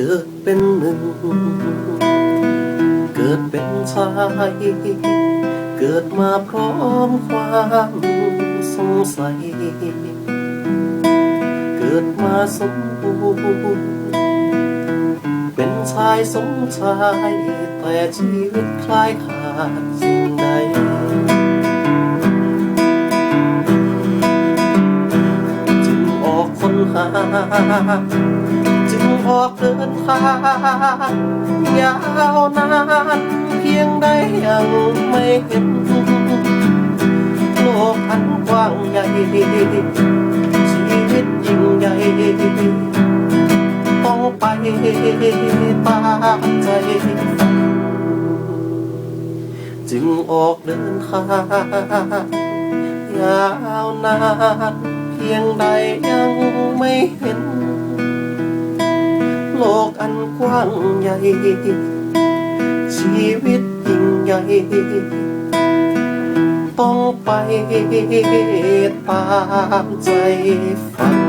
เกิดเป็นหนึ่งเกิดเป็นชายเกิดมาพร้อมความสงสัย เกิดมาสมบูรณ์เป็นชายสมชายแต่ชีวิตคล้ายขาดสิ่งใดจึงออกค้นหา ออกเดินทางยาวนานเพียงใดยังไม่เห็นโลกอันกว้างใหญ่ชีวิตยิ่งใหญ่ต้องไปตามใจจึงออกเดินทางยาวนานเพียงใดยังไม่เห็น โลกอันกว้างใหญ่ ชีวิตยิ่งใหญ่ ต้องไปตามใจฝัน